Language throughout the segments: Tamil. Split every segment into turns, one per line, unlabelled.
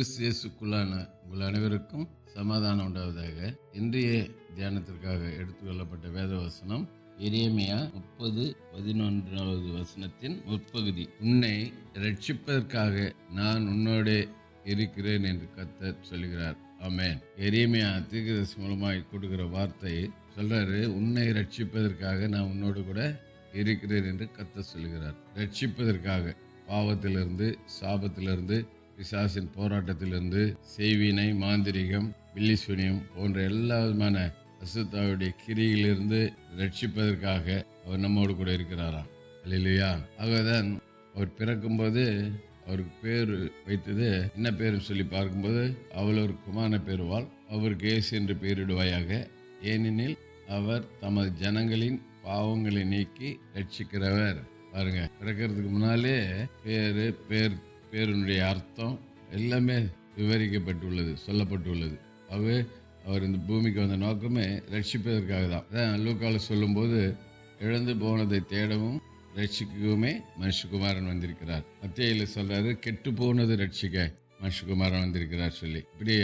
இயேசுக்குள்ளான உங்கள் அனைவருக்கும் சமாதானம் உண்டாவதாக. இன்றைய தியானத்திற்காக எடுத்துக்கொள்ளப்பட்ட வேத வசனம் எரேமியா முப்பது பதினொன்றாவது வசனத்தின் முற்பகுதி. உன்னை ரட்சிப்பதற்காக நான் உன்னோடே இருக்கிறேன் என்று கத்த சொல்கிறார். ஆமேன். எரேமியா தீர்க்கதர்சி மூலமாய் கொடுக்கிற வார்த்தை சொல்றாரு உன்னை ரட்சிப்பதற்காக நான் உன்னோடு கூட இருக்கிறேன் என்று கத்த சொல்கிறார். ரட்சிப்பதற்காக பாவத்திலிருந்து சாபத்திலிருந்து பிசாசின் போராட்டத்திலிருந்து செய்வினை மாந்திரிகம் பில்லிசுனியம் போன்ற எல்லா விதமான அசுத்தாவுடைய கிரியிலிருந்து ரட்சிப்பதற்காக அவர் நம்மோடு கூட இருக்கிறாராம். இல்லையா ஆகதான் அவர் பிறக்கும்போது அவருக்கு பேர் வைத்தது என்ன பேர் சொல்லி பார்க்கும்போது அவள் ஒரு குமான பெறுவாள் அவருக்கு இயேசு என்று பெயரிடுவாயாக. ஏனெனில் அவர் தமது ஜனங்களின் பாவங்களை நீக்கி ரட்சிக்கிறவர். பாருங்க பிறக்கிறதுக்கு முன்னாலே பேரு பேர் பேருனுடைய அர்த்தம் எல்லாமே விவரிக்கப்பட்டுள்ளது சொல்லப்பட்டுள்ளது. அவே அவர் இந்த பூமிக்கு வந்த நோக்கமே ரட்சிப்பதற்காக தான். அதான் லூக்கால சொல்லும்போது இழந்து போனதை தேடவும் ரட்சிக்கவுமே மனுஷகுமாரன் வந்திருக்கிறார். மத்தியில் சொல்றாரு கெட்டு போனது ரட்சிக்க மனுஷகுமாரன் வந்திருக்கிறார் சொல்லி. இப்படி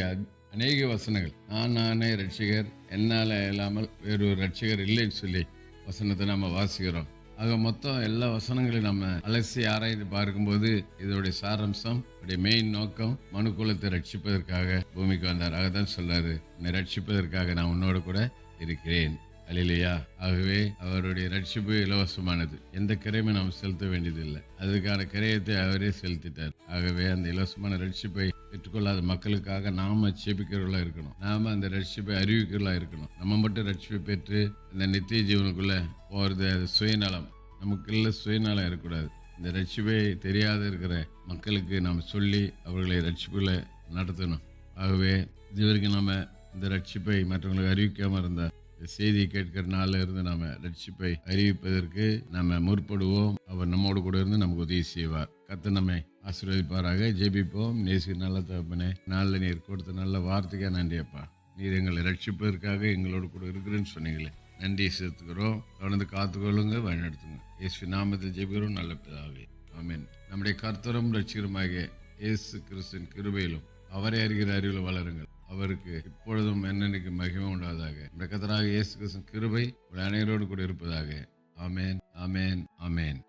அநேக வசனங்கள். நான் நானே ரட்சிகர் என்னால் இல்லாமல் வேறொரு ரட்சிகர் இல்லைன்னு சொல்லி வசனத்தை நம்ம வாசிக்கிறோம். ஆக மொத்தம் எல்லா வசனங்களையும் நம்ம அலசி ஆராய்ந்து பார்க்கும்போது இதோடைய சாரம்சம் இதோடைய மெயின் நோக்கம் மனுக்குலத்தை ரட்சிப்பதற்காக பூமிக்கு வந்தார். ஆகதான் சொல்றாரு என்னை ரட்சிப்பதற்காக நான் உன்னோட கூட இருக்கிறேன். அல்லையா. ஆகவே அவருடைய ரட்சிப்பு இலவசமானது. எந்த கிரையுமே நாம் செலுத்த வேண்டியதில்லை. அதுக்கான கிரயத்தை அவரே செலுத்திட்டார். ஆகவே அந்த இலவசமான ரட்சிப்பை பெற்றுக்கொள்ளாத மக்களுக்காக நாம செபிக்கிறவர்களா இருக்கணும். நாம அந்த ரட்சிப்பை அறிவிக்கிறவர்களா இருக்கணும். நம்ம மட்டும் ரட்சிப்பை பெற்று இந்த நித்திய ஜீவனுக்குள்ள போறது அது சுயநலம். நமக்குள்ள சுயநலம் இருக்கக்கூடாது இந்த ரட்சிப்பை தெரியாத இருக்கிற மக்களுக்கு நாம் சொல்லி அவர்களை ரட்சிப்புல நடத்தணும். ஆகவே இதுவரைக்கும் நம்ம இந்த ரட்சிப்பை மற்றவங்களுக்கு அறிவிக்காமல் இருந்தால் செய்தி கேட்கிற நாளில் இருந்து நாம ரட்சிப்பை அறிவிப்பதற்கு நம்ம முற்படுவோம். அவர் நம்மோடு கூட இருந்து நமக்கு உதவி செய்வார். கத்து நம்மை ஆசீர்வதிப்பாராக. ஜெபிப்போம். நேசி நல்ல தகப்பனே நாளில் நீர் கொடுத்த நல்ல வார்த்தைக்கா நன்றியப்பா நீர் எங்களை ரட்சிப்பதற்காக எங்களோடு கூட இருக்கிறேன்னு சொன்னீங்களே. நன்றி செலுத்துக்கிறோம் தொடர்ந்து காத்துக்கொள்ளுங்க வழிநடத்துங்க. இயேசு நாமத்தில் ஜெபிக்கிறோம். நல்ல பிதாவே. ஆமீன். நம்முடைய கர்த்தரும் ரட்சிகரமாக இயேசு கிறிஸ்தன் கிருபையிலும் அவரை அறிகிற அறிவில் வளருங்கள். அவருக்கு இப்பொழுதும் என்னென்னைக்கு மகிமை உண்டாவதாக. நம்முடைய கர்த்தராகிய இயேசு கிருபை உங்கள் அனைவரோடு கூட இருப்பதாக. ஆமேன் ஆமேன் ஆமேன்.